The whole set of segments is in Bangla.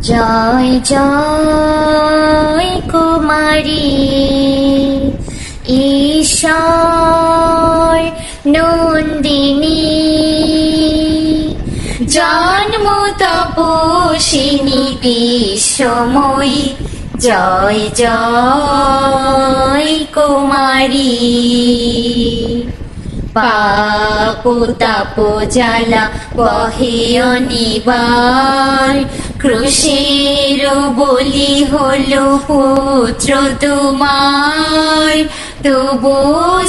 জয় জয় কুমারী। ঈশ্বর নন্দিনী। জন্ম তপসিনী বিশ্বময়ী। জয় জয় কুমারী। পাপ, তাপ, জ্বালা বহে অনিবার। ক্রুশের বলি হলো পুত্র তোমার। তবু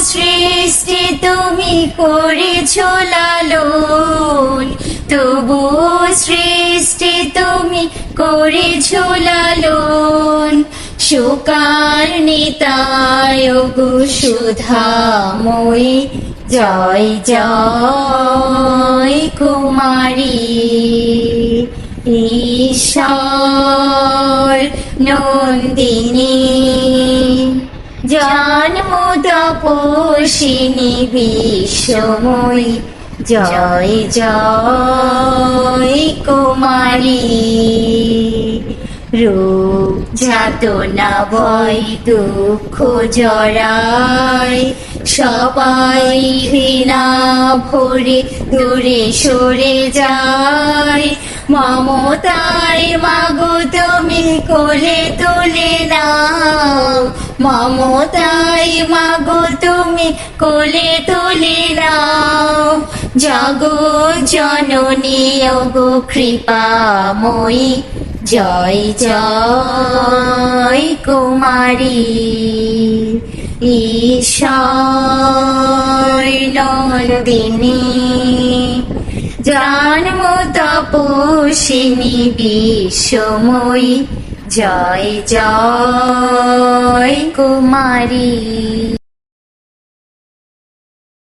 সৃষ্টি তুমি করেছ লালন। তবু সৃষ্টি তুমি করেছ লালন। সুকার নিতায় গো সুধাময়ী, জয় জয় কুমারী। ঈশ্বর নন্দিনী জন্ম তপসিনী বিশ্বময়ী। জয় জয় কুমারী। রূপ যাতনা ভয়, দুঃখ জড়ায়। সবাই ঘৃণা ভরে দূরে সরে যায়। মমতায় মাগো তুমি কোলে তুলে নাও। মমতায় মাগো তুমি কোলে তুলে নাও। জগো জননী গো কৃপাময়ী জয় জয় কুমারী। ঈশ্বর নন্দিনী জন্ম তপসিনী বিশ্বময়ী। জয় জয় কুমারী।